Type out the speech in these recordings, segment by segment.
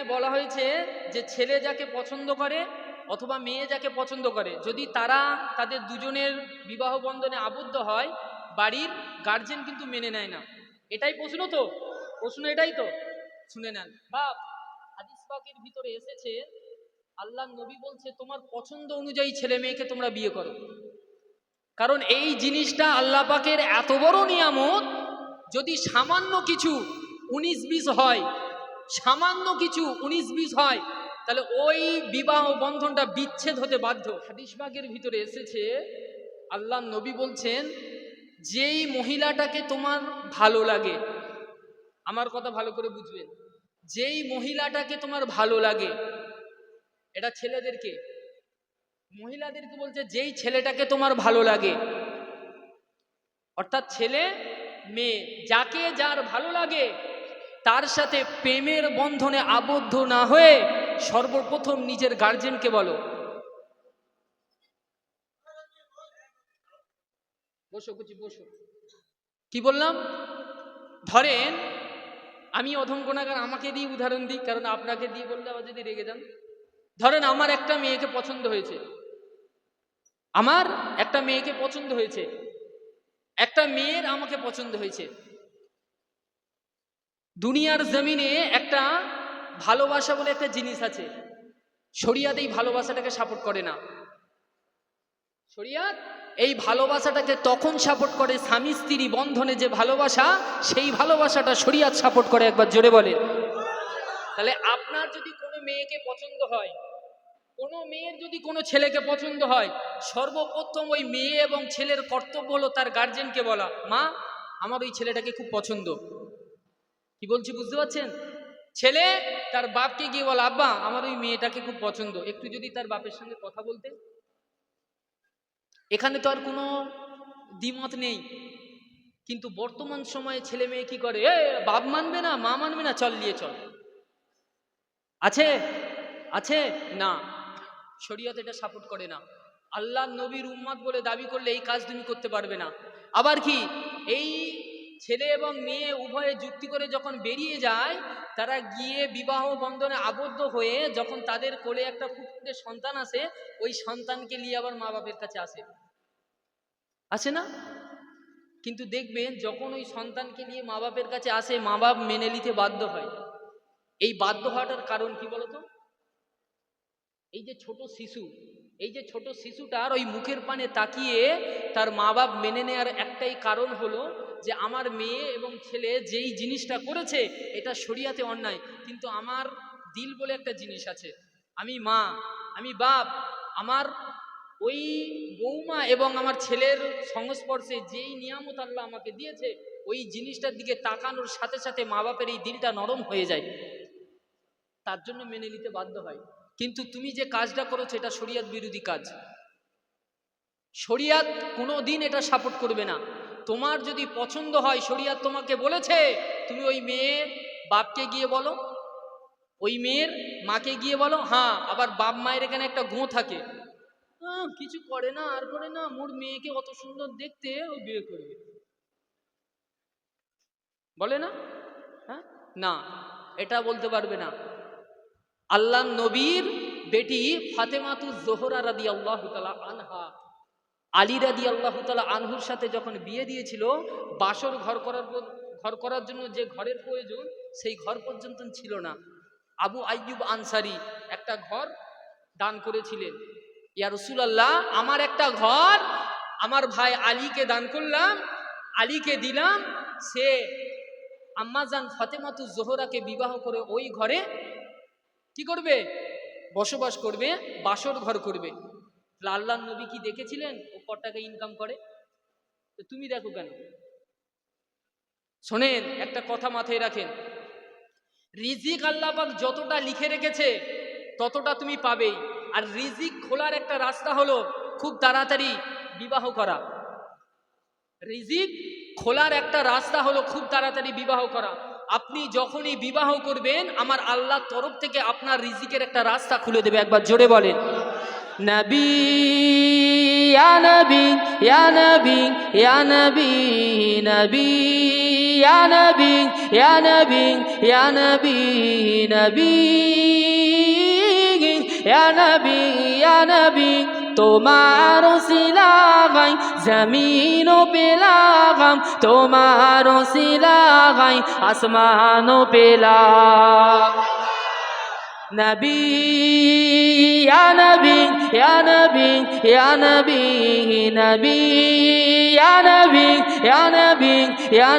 এখানে বলা হয়েছে যে ছেলে যাকে পছন্দ করে অথবা মেয়ে যাকে পছন্দ করে, যদি তারা তাদের দুজনের বিবাহ বন্ধনে আবদ্ধ হয়, বাড়ির গার্জেন কিন্তু মেনে নেয় না। এটাই প্রশ্ন তো? প্রশ্ন এটাই তো? শুনে নেন। বাপ, হাদিস পাকের ভিতরে এসেছে, আল্লাহ নবী বলছে, তোমার পছন্দ অনুযায়ী ছেলে মেয়েকে তোমরা বিয়ে করো। কারণ এই জিনিসটা আল্লাহ পাকের এত বড় নিয়ামত, যদি সামান্য কিছু উনিশ বিশ হয় সামান্য কিছু উনিশ বিশ হয়, তাহলে ওই বিবাহ বন্ধনটা বিচ্ছেদ হতে বাধ্য। হাদিস পাকের ভিতরে এসেছে আল্লাহ নবী বলছেন, যেই মহিলাটাকে তোমার ভালো লাগে, আমার কথা ভালো করে বুঝবেন, যেই মহিলাটাকে তোমার ভালো লাগে, এটা ছেলেদেরকে, মহিলাদেরকে বলছে যেই ছেলেটাকে তোমার ভালো লাগে, অর্থাৎ ছেলে, মেয়ে, যাকে যার ভালো লাগে তার সাথে প্রেমের বন্ধনে আবদ্ধ না হয়ে সর্বপ্রথম নিজের গার্জেনকে বলো। বসো, কুচি, বসো। কি বললাম? ধরেন, আমি অধম গুণাগার আমাকে দিয়ে উদাহরণ দিই, কারণ আপনাকে দিয়ে বললে আবার যদি রেগে যান। ধরেন, আমার একটা মেয়েকে পছন্দ হয়েছে। আমার একটা মেয়েকে পছন্দ হয়েছে। একটা মেয়ের আমাকে পছন্দ হয়েছে। দুনিয়ার জমিনে একটা ভালোবাসা বলে একটা জিনিস আছে। শরিয়াত এই ভালোবাসাটাকে সাপোর্ট করে না। শরিয়াত এই ভালোবাসাটাকে তখন সাপোর্ট করে স্বামী স্ত্রী বন্ধনে যে ভালোবাসা, সেই ভালোবাসাটা শরিয়াত সাপোর্ট করে একবার জোরে বলে তাহলে আপনার যদি কোনো মেয়েকে পছন্দ হয়, কোনো মেয়ের যদি কোনো ছেলেকে পছন্দ হয় সর্বপ্রথম ওই মেয়ে এবং ছেলের কর্তব্য হলো তার গার্জেনকে বলা। মা, আমার ওই ছেলেটাকে খুব পছন্দ। কি বলছি বুঝতে পারছেন? ছেলে তার বাপকে গিয়ে বলা, আব্বা, আমার ওই মেয়েটাকে খুব পছন্দ। একটু যদি তার বাপের সঙ্গে কথা বলতে? এখানে তো আর কোনো দ্বিমত নেই। কিন্তু বর্তমান সময়ে ছেলে মেয়ে কি করে? এ, বাপ মানবে না, মা মানবে না, চল, নিয়ে চল। আছে? আছে? না। শরীয়ত এটা সাপোর্ট করে না। আল্লাহ নবীর উম্মাদ বলে দাবি করলে এই কাজ তুমি করতে পারবে না। আবার কি? এই ছেলে এবং মেয়ে উভয়ে যুক্তি করে যখন বেরিয়ে যায়, তারা গিয়ে বিবাহ বন্ধনে আবদ্ধ হয়ে যখন তাদের কোলে একটা ফুটফুটে সন্তান আসে, ওই সন্তানকে নিয়ে আবার মা বাপের কাছে আসে। আসে না? কিন্তু দেখবেন যখন ওই সন্তানকে নিয়ে মা বাপের কাছে আসে মা বাপ মেনে নিতে বাধ্য হয়। এই বাধ্য হওয়াটার কারণ কি বলতো? এই যে ছোট শিশু, এই যে ছোট শিশুটার ওই মুখের পানে তাকিয়ে তার মা বাপ মেনে নেওয়ার একটাই কারণ হলো যে আমার মেয়ে এবং ছেলে যেই জিনিসটা করেছে, এটা শরিয়াতে অন্যায়। কিন্তু আমার দিল বলে একটা জিনিস আছে। আমি মা, আমি বাপ, আমার ওই বৌমা এবং আমার ছেলের সংস্পর্শে যেই নিয়ামত আল্লাহ আমাকে দিয়েছে, ওই জিনিসটার দিকে তাকানোর সাথে সাথে মা বাপের এই দিলটা নরম হয়ে যায়। তার জন্য মেনে নিতে বাধ্য হয়। কিন্তু তুমি যে কাজটা করেছ, এটা শরিয়াত বিরোধী কাজ। শরিয়াত কোনো দিন এটা সাপোর্ট করবে না। তোমার যদি পছন্দ হয়, শরিয়াত তোমাকে বলেছে, তুমি ওই মেয়ের বাপকে গিয়ে বলো। ওই মেয়ের মাকে গিয়ে বলো হ্যাঁ আবার বাপ মায়ের এখানে একটা গোঁ থাকে। কিছু করে না, আর করে না, মোর মেয়েকে অত সুন্দর দেখতে ও বিয়ে করবে। বলে না? হ্যাঁ? না, এটা বলতে পারবে না। আল্লাহ নবীর বেটি ফাতেমাতু জোহরা রাদি আল্লাহ আনহা। আলী রাদি আল্লাহ তালা আনহুর সাথে যখন বিয়ে দিয়েছিল, বাসর ঘর করার ঘর করার জন্য যে ঘরের প্রয়োজন, সেই ঘর পর্যন্ত ছিল না। আবু আইয়ুব আনসারি একটা ঘর দান করেছিলেন। ইয়া রসুলাল্লাহ, আমার একটা ঘর, আমার ভাই আলীকে দান করলাম, আলীকে দিলাম, সে আম্মাজান ফাতেমাতু জোহরাকে বিবাহ করে ওই ঘরে কি করবে? বসবাস করবে, বাসর ঘর করবে। আল্লাহ নবী কি দেখেছিলেন? ও ক টাকা ইনকাম করে। তো তুমি দেখো কেন? শোনেন, একটা কথা মাথায় রাখেন। রিজিক আল্লাহ পাক যতটা লিখে রেখেছে, ততটা তুমি পাবেই। আর রিজিক খোলার একটা রাস্তা হলো খুব তাড়াতাড়ি বিবাহ করা। রিজিক খোলার একটা রাস্তা হলো খুব তাড়াতাড়ি বিবাহ করা। আপনি যখনই বিবাহ করবেন, আমার আল্লাহর তরফ থেকে আপনার রিজিকের একটা রাস্তা খুলে দেবে। একবার জোরে বলেন। নবী, ইয়া নবী ইয়া নবী ইয়া নবী নবী, ইয়া নবী ইয়া নবী ইয়া নবী নবী, ইয়া নবী ইয়া নবী, তোমার সিলাগাই জমিন পেলাগাম, তোমার সিলাগাই আসমান পেলা নবী নবী নবী নবী নবী নবী নবী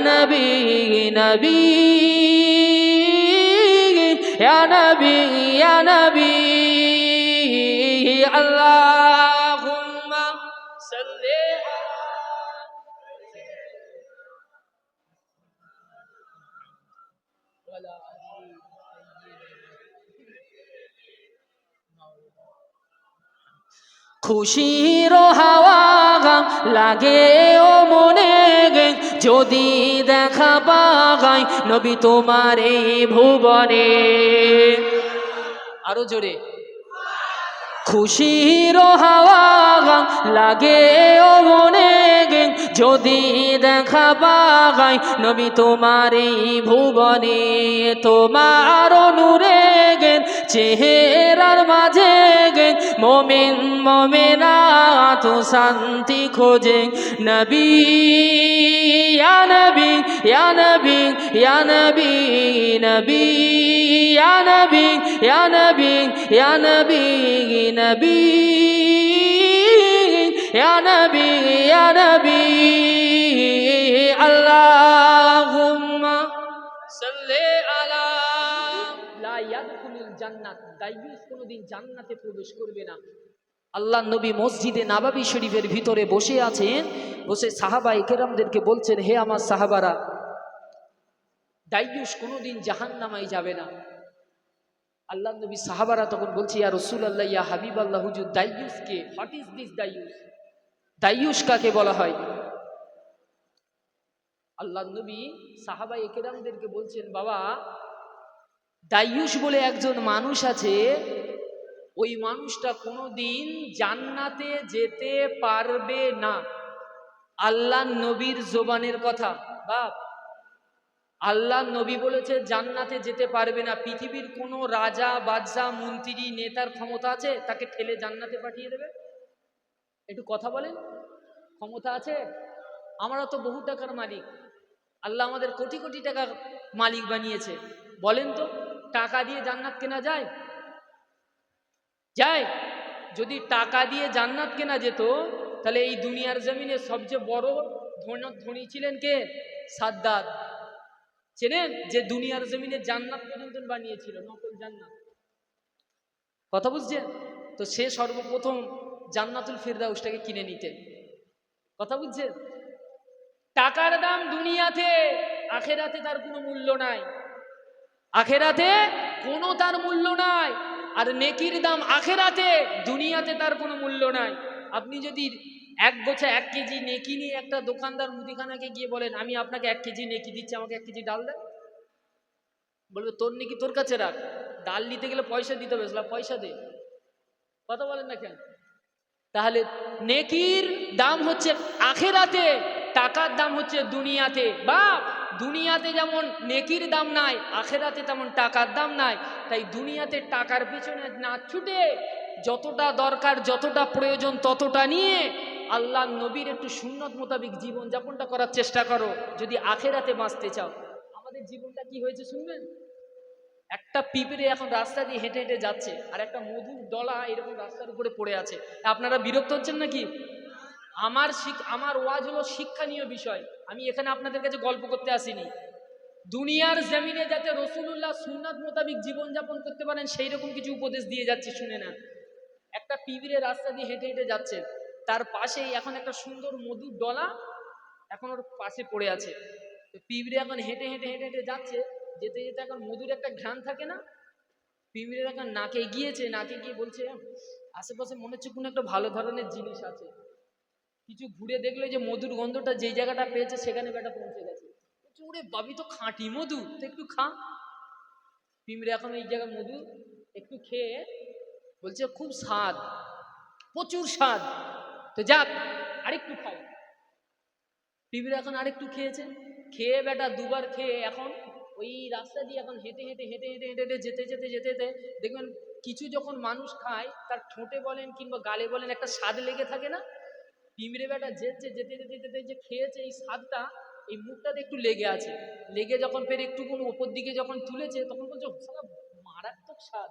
নবী নবী নবী নবী আল্লাহুম্মা খুশির হাওয়া লাগে ও মনে গে যদি দেখা পাগাই নবী তোমার এই ভুবনে। আরও জোরে। খুশির হাওয়া লাগে ও মনে গে যদি দেখা পাগাই নবী তোমার এই ভুবনে, তোমার গে চেহারার মাঝে গে মোমেন মোমেনা তো শান্তি খোঁজে নবী নবী নবী নবী নবী নবী নবী নবী নবী নবী আল্লাহুম্মা জান্নাত দাইয়ুস কোনোদিন জান্নাতে প্রবেশ করবে না। আল্লাহ নবী মসজিদে নাবাবি শরীফের ভিতরে বসে আছেন, বসে সাহাবা একেরামদেরকে বলছেন, হে আমার সাহাবারা দাইয়ুস কোনোদিন জাহান্নামাই যাবে না। আল্লাহ নবী সাহাবারা তখন বলছে, ইয়া রসুল আল্লাহ ইয়া হাবিব আল্লাহ হুজুর দাইয়ুস কে? হোয়াট ইজ দিস দাইয়ুস দাইয়ুস কাকে বলা হয়? আল্লাহ নবী সাহাবা একেরামদেরকে বলছেন, বাবা দাইয়ুস বলে একজন মানুষ আছে, ওই মানুষটা কোনোদিন জান্নাতে যেতে পারবে না। আল্লাহ নবীর জোবানের কথা, বাপ। আল্লাহ নবী বলেছে, জান্নাতে যেতে পারবে না। পৃথিবীর কোনো রাজা বাদশাহ মন্ত্রী, নেতার ক্ষমতা আছে? তাকে ঠেলে জান্নাতে পাঠিয়ে দেবে? একটু কথা বলেন। ক্ষমতা আছে? আমরা তো বহু টাকার মালিক। আল্লাহ আমাদের কোটি কোটি টাকার মালিক বানিয়েছে। বলেন তো। টাকা দিয়ে জান্নাত কেনা যায়? যায়। যদি টাকা দিয়ে জান্নাত কেনা যেত, তাহলে এই দুনিয়ার জমিনে সবচেয়ে বড় ধন ধনী ছিলেন কে? সাদ্দাত। চেনেন? যে দুনিয়ার জমিনে জান্নাত পর্যন্ত বানিয়েছিল, নকল জান্নাত। কথা বুঝছেন? তো সে সর্বপ্রথম জান্নাতুল ফিরদাউসটাকে কিনে নিতেন কথা বুঝছেন? টাকার দাম দুনিয়াতে, আখেরাতে তার কোনো মূল্য নাই। আখেরাতে কোনো তার মূল্য নাই। আর নেকির দাম আখেরাতে, দুনিয়াতে তার কোনো মূল্য নাই। আপনি যদি এক গোছা এক কেজি নেকি নিয়ে একটা দোকানদার মুদিখানাকে গিয়ে বলেন, আমি আপনাকে এক কেজি নেকি দিচ্ছি, আমাকে এক কেজি ডাল দেন। বলবে, তোর নেকি তোর কাছে রাখ। ডাল নিতে গেলে পয়সা দিতে হবে পয়সা দে। কথা বলেন না কেন? তাহলে নেকির দাম হচ্ছে আখেরাতে, টাকার দাম হচ্ছে দুনিয়াতে। বা দুনিয়াতে যেমন নেকির দাম নাই, আখেরাতে তেমন টাকার দাম নাই, তাই দুনিয়াতে টাকার পিছনে না ছুটে যতটা দরকার, যতটা প্রয়োজন, ততটা নিয়ে আল্লাহ নবীর একটু সুন্নত মোতাবিক জীবনযাপনটা করার চেষ্টা করো, যদি আখেরাতে বাঁচতে চাও। আমাদের জীবনটা কি হয়েছে শুনবেন? একটা পিঁপড়ে এখন রাস্তা দিয়ে হেঁটে হেঁটে যাচ্ছে, আর একটা মধুর ডলা এরকম রাস্তার উপরে পড়ে আছে। আপনারা বিরক্ত হচ্ছেন নাকি? আমার আমার ওয়াজ হলো শিক্ষণীয় বিষয়। আমি এখানে আপনাদের কাছে গল্প করতে আসিনি। দুনিয়ার জমিনে যাতে রসুল্লাহ সুন্নাত মোতাবিক জীবনযাপন করতে পারেন সেই রকম কিছু উপদেশ দিয়ে যাচ্ছে, শুনে না একটা পিঁপড়ে রাস্তা দিয়ে হেঁটে হেঁটে যাচ্ছে। তার পাশেই এখন একটা সুন্দর মধুর ডলা এখন ওর পাশে পড়ে আছে। তো পিঁপড়ে এখন হেঁটে হেঁটে হেঁটে হেঁটে যাচ্ছে, যেতে যেতে এখন মধুর একটা ঘ্রাণ থাকে না? পিঁপড়ের এখন নাকে গিয়েছে, নাকে গিয়ে বলছে, আশেপাশে মনে হচ্ছে কোনো একটা ভালো ধরনের জিনিস আছে। কিছু ঘুরে দেখল যে মধুর গন্ধটা যেই জায়গাটা পেয়েছে সেখানে বেটা পৌঁছে গেছে। ওরে বাবি, তো খাঁটি মধু, তো একটু খা। পিঁপড়ে এখন এই জায়গায় মধু একটু খেয়ে বলছে, খুব স্বাদ, প্রচুর স্বাদ। তো যাক, আরেকটু খাও। পিঁপড়ে এখন আরেকটু খেয়েছে। খেয়ে বেটা দুবার খেয়ে এখন ওই রাস্তা দিয়ে এখন হেঁটে হেঁটে হেঁটে হেঁটে হেঁটে হেঁটে যেতে যেতে যেতে যেতে দেখবেন, কিছু যখন মানুষ খায়, তার ঠোঁটে বলেন কিংবা গালে বলেন একটা স্বাদ লেগে থাকে না? পিঁমড়ে বেটা যেতে যেতে যেতে যেতে, যে খেয়েছে এই স্বাদটা, এই মুখটাতে একটু লেগে আছে। লেগে যখন ফের একটু কোনো ওপর দিকে যখন তুলেছে, তখন বলছে সালা মারাত্মক স্বাদ।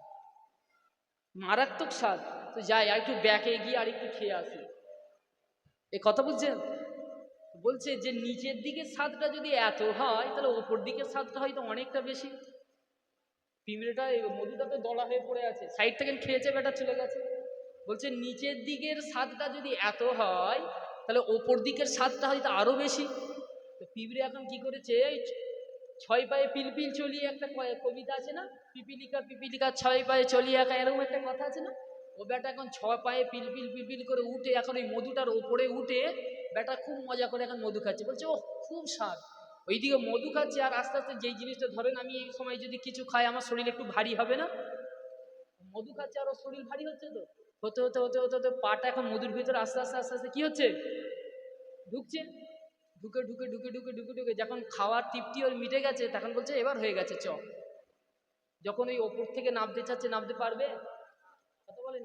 মারাত্মক স্বাদ। তো যাই, আর একটু ব্যাকে গিয়ে আর একটু খেয়ে আসি। এ কথা বুঝছেন বলছে যে নিচের দিকে স্বাদটা যদি এত হয়, তাহলে ওপর দিকের স্বাদটা হয়তো অনেকটা বেশি। পিঁমড়েটা এই মধুটা তো দলা হয়ে পড়ে আছে। সাইড থেকে খেয়েছে, বেটা, চলে গেছে। বলছে নিচের দিকের স্বাদটা যদি এত হয়, তাহলে ওপর দিকের স্বাদটা হয়তো আরও বেশি। তো পিঁপড়ে এখন কি করেছে ছয় পায়ে পিলপিল চলিয়ে একটা কবিতা আছে না, পিপিলিকা পিপিলিকা, ছয় পায়ে চলিয়ে একা, এরকম একটা কথা আছে না? ও বেটা এখন ছ পায়ে পিলপিল পিলপিল করে উঠে, এখন ওই মধুটার ওপরে উঠে বেটা খুব মজা করে এখন মধু খাচ্ছে। বলছে ও খুব স্বাদ। ওইদিকে মধু খাচ্ছে আর আস্তে আস্তে যেই জিনিসটা ধরেন, আমি এই সময় যদি কিছু খাই, আমার শরীর একটু ভারী হবে না? মধু খাচ্ছে আর ওর শরীর ভারী হচ্ছে তো? হতে হতে হতে হতে হতে পাটা এখন মধুর ভিতরে আস্তে আস্তে আস্তে আস্তে কি হচ্ছে? ঢুকছে। ঢুকে ঢুকে ঢুকে ঢুকে ঢুকে ঢুকে যখন খাওয়ার তৃপ্তি ওর মিটে গেছে, তখন বলছে এবার হয়ে গেছে, চ। যখন ওই ওপর থেকে নামতে চাচ্ছে, নামতে পারবে? কথা বলেন,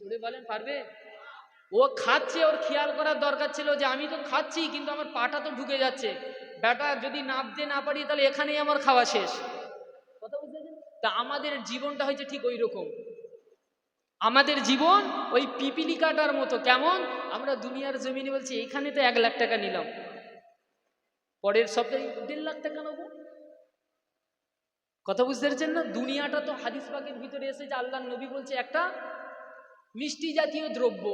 জোরে বলেন, পারবে? ও খাচ্ছে, ওর খেয়াল করার দরকার ছিল যে আমি তো খাচ্ছি, কিন্তু আমার পাটা তো ঢুকে যাচ্ছে। বেটা, যদি নামতে না পারি, তাহলে এখানেই আমার খাওয়া শেষ। কথা বুঝতে তা আমাদের জীবনটা হয়েছে ঠিক ওই রকম। আমাদের জীবন ওই পিপিলিকাটার মতো। কেমন? আমরা দুনিয়ার জমিনে বলছি এখানে তো এক লাখ টাকা নিলাম। পরের সপ্তাহে, দেড় লাখ টাকা নেব? কথা বুঝতে পারছেন না? দুনিয়াটা তো হাদিস পাকের ভিতরে এসে যে আল্লাহ নবী বলছে একটা মিষ্টি জাতীয় দ্রব্য।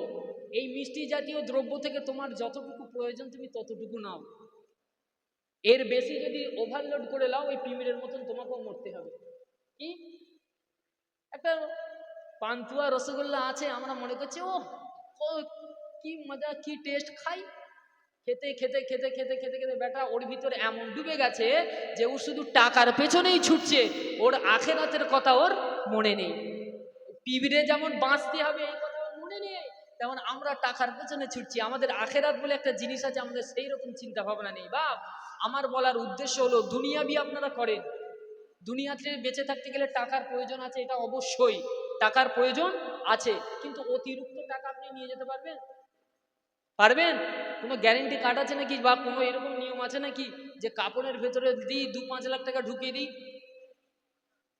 এই মিষ্টি জাতীয় দ্রব্য থেকে তোমার যতটুকু প্রয়োজন তুমি ততটুকু নাও। এর বেশি যদি ওভারলোড করে নাও ওই পিমিরের মতন তোমাকেও মরতে হবে। কি? একটা পান্তুয়া রসগোল্লা আছে, আমরা মনে করছি ও কি মজা, কি টেস্ট খাই। খেতে খেতে খেতে খেতে খেতে খেতে, বেটা ওর ভিতরে এমন ডুবে গেছে যে ও শুধু টাকার পেছনেই ছুটছে, ওর আখেরাতের কথা ওর মনে নেই। পিবিরে যেমন বাঁচতে হবে, এই কথা মনে নেই, তেমন আমরা টাকার পেছনে ছুটছি। আমাদের আখেরাত বলে একটা জিনিস আছে, আমাদের সেই রকম চিন্তা ভাবনা নেই। বাপ আমার বলার উদ্দেশ্য হলো, দুনিয়াবি আপনারা করেন। দুনিয়াতে বেঁচে থাকতে গেলে টাকার প্রয়োজন আছে, এটা অবশ্যই। টাকার প্রয়োজন আছে, কিন্তু অতিরিক্ত টাকা আপনি নিয়ে যেতে পারবেন। পারবেন? কোনো গ্যারেন্টি কার্ড আছে নাকি বা কোনো এরকম নিয়ম আছে নাকি যে কাপড়ের ভেতরে দিই, দু পাঁচ লাখ টাকা ঢুকিয়ে দিই?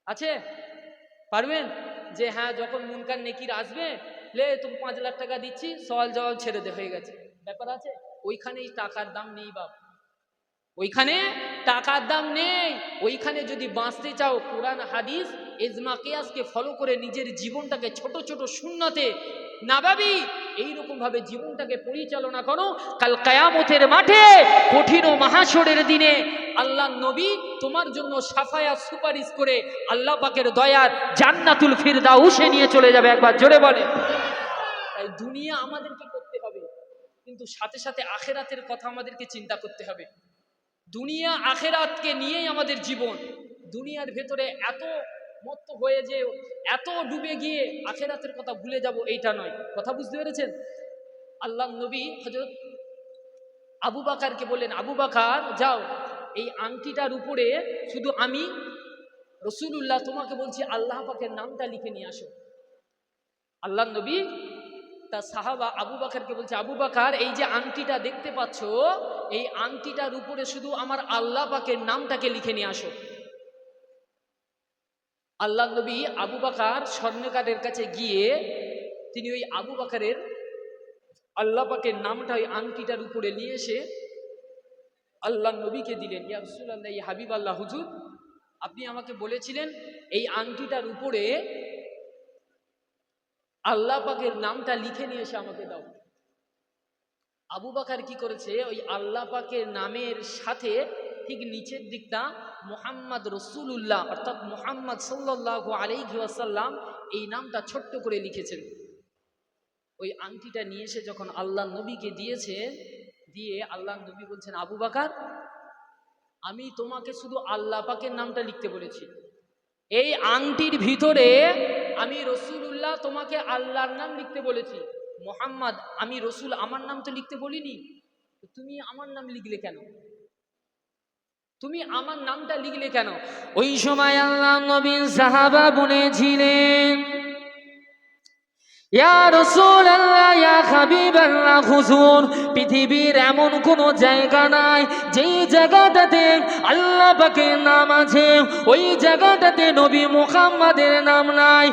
আছে? পারবেন? যে হ্যাঁ যখন মুনকার নেকির আসবে, লে তুমি পাঁচ লাখ টাকা দিচ্ছি, সওয়াল জবাব ছেড়ে দে হয়ে গেছে। ব্যাপার আছে? ওইখানেই টাকার দাম নেই বাপ। ওইখানে টাকার দাম নেই। ওইখানে যদি বাঁচতে চাও, কোরআন, হাদিস এজমা কেয়াসকে ফলো করে নিজের জীবনটাকে ছোট ছোট শূন্যতে নাবাবি এইরকম ভাবে জীবনটাকে পরিচালনা করো। কাল কায়ামতের মাঠে, কঠিন ও মাহাসরের দিনে আল্লাহ নবী তোমার জন্য সাফায়া সুপারিশ করে আল্লাহ পাকের দয়ার জান্নাতুল ফিরদা ফিরদাউসে নিয়ে চলে যাবে, একবার জোরে বলে তাই দুনিয়া আমাদেরকে করতে হবে, কিন্তু সাথে সাথে আখেরাতের কথা আমাদেরকে চিন্তা করতে হবে। দুনিয়া আখেরাতকে নিয়েই আমাদের জীবন, দুনিয়ার ভেতরে এত মত্ত হয়ে যে এত ডুবে গিয়ে আখেরাতের কথা ভুলে যাব, এইটা নয়। কথা বুঝতে পেরেছেন? আল্লাহ নবী হজরত আবু বাকারকে বললেন, আবু বাকার, যাও। এই আংটিটার উপরে শুধু আমি, রসুলুল্লাহ তোমাকে বলছি, আল্লাহ পাকের নামটা লিখে নিয়ে আসো। আল্লাহ নবী তা সাহাবা আবু বাকারকে বলছে, আবু বাকার, এই যে আংটিটা দেখতে পাচ্ছ, এই আংটিটার উপরে শুধু আমার আল্লাহ পাকের নামটাকে লিখে নিয়ে আসো। আল্লাহ নবী আবু বাকার স্বর্ণকারের কাছে গিয়ে তিনি ওই আবু বাকারের আল্লাহ পাকের নামটা ওই আংটিটার উপরে নিয়ে এসে আল্লাহ নবীকে দিলেন, ইয়া রসুল্লাহ এই হাবিব আল্লাহ হুজুর, আপনি আমাকে বলেছিলেন এই আংটিটার উপরে আল্লাহ পাকের নামটা লিখে নিয়ে এসে আমাকে দাও। আবু বাকার কি করেছে? ওই আল্লাহ পাকের নামের সাথে ঠিক নিচের দিকটা মোহাম্মদ রসুল্লাহ অর্থাৎ মোহাম্মদ সাল্লাহ আলাইহি ওয়াসাল্লাম এই নামটা ছোট্ট করে লিখেছেন। ওই আংটিটা নিয়ে এসে যখন আল্লাহ নবীকে দিয়েছে, দিয়ে আল্লাহ নবী বলছেন, আবু বাকার, আমি তোমাকে শুধু আল্লাহ পাকের নামটা লিখতে বলেছি। এই আংটির ভিতরে আমি রসুল্লাহ তোমাকে আল্লাহর নাম লিখতে বলেছি। মোহাম্মদ, আমি রসুল আমার নাম তো লিখতে বলিনি। তুমি আমার নাম লিখলে কেন? তুমি আমার নামটা লিখলে কেন? ওই সময় আল্লাহ নবীন সাহাবা বলেছিলেন পৃথিবীর এমন কোনো জায়গা নাই যেই জায়গাটাতে আল্লাহ পাকের নাম আছে, ওই জায়গাটাতে নবী মুহাম্মাদের নাম নাই।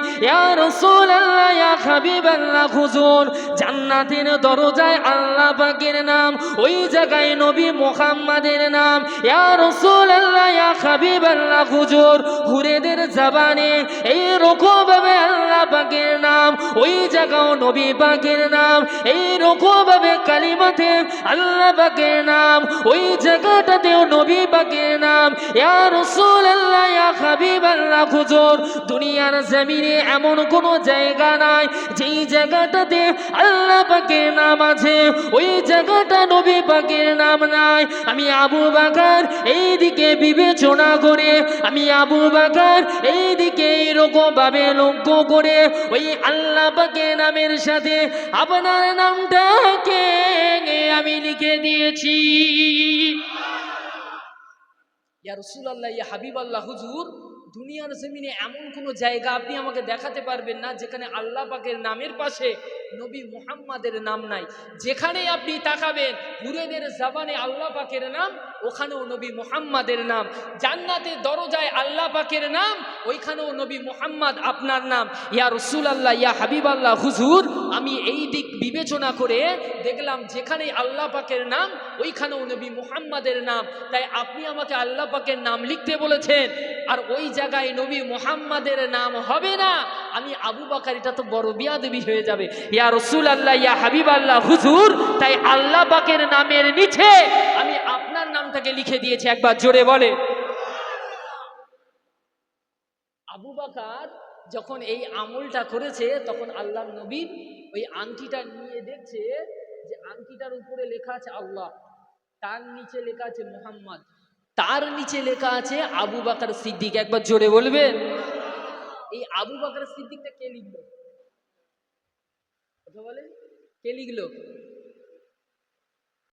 হুজুর, জান্নাতের দরজায় আল্লাহ পাকের নাম, ওই জায়গায় নবী মুহাম্মাদের নাম। ইয়া রাসূলুল্লাহ, ইয়া হাবিবাল্লাহ, হুজুর, হুরেদের জবানে এই রকম ভাবে আল্লাহ পাকের নাম, ওই জায়গাও নবী পাকের নাম। এই রকম ভাবে কালিমাতে আল্লাহ পাকের নাম। ওই জায়গাটাতেও নবী পাকের নাম। ইয়া ইয়া হাবিবাল্লাহ, হুজুর, দুনিয়ার জমিনে এমন কোনো জায়গা নাই যেই জায়গাটাতে আল্লাহ পাকের নাম আছে। ওই জায়গাটা নবী পাকের নাম নাই। আমি আবু বাকার এই দিকে বিবেচনা করে, আমি আবু বাকার এই দিকে এইরকম ভাবে লক্ষ্য করে, ওই আল্লাহ পাকের নামের সাথে আপনার নামটাকে আমি লিখে দিয়েছি। ইয়া রসুলাল্লাহ ইয়া হাবিব আল্লাহ হুজুর দুনিয়ার জমিনে এমন কোনো জায়গা আপনি আমাকে দেখাতে পারবেন না যেখানে আল্লাহ পাকের নামের পাশে নবী মুহাম্মাদের নাম নাই। যেখানে আপনি তাকাবেন হুরেদের জাবানে আল্লাহ পাকের নাম, ওখানেও নবী মুহাম্মাদের নাম। জান্নাতের দরজায় আল্লাহ পাকের নাম, ওইখানেও নবী মুহাম্মদ আপনার নাম। ইয়া রসুল আল্লাহ ইয়া হাবিব আল্লাহ হুজুর, আমি এই দিক বিবেচনা করে দেখলাম যেখানে আল্লাহ পাকের নাম, ওইখানেও নবী মুহাম্মাদের নাম। তাই আপনি আমাকে আল্লাহ পাকের নাম লিখতে বলেছেন, আর ওই জায়গায় নবী মোহাম্মদের নাম হবে না। আমি আবু বাকার, এটা তো বড় বিয়াদবি হয়ে যাবে। ইয়া রসুল আল্লাহ ইয়া হাবিব আল্লাহ হুজুর, তাই আল্লাহ বাকের নামের নিচে আমি আপনার নামটাকে লিখে দিয়েছি, একবার জোরে বলে আবু বাকার যখন এই আমলটা করেছে, তখন আল্লাহ নবী ওই আংটিটা নিয়ে দেখছে যে আংটিটার উপরে লেখা আছে আল্লাহ, তার নিচে লেখা আছে মোহাম্মদ। তার নিচে লেখা আছে আবু বাকার সিদ্দিক। একবার জোরে বলবে। এই আবু বাকার সিদ্দিকটা কে লিখলো? কথা বলে? কে লিখলো?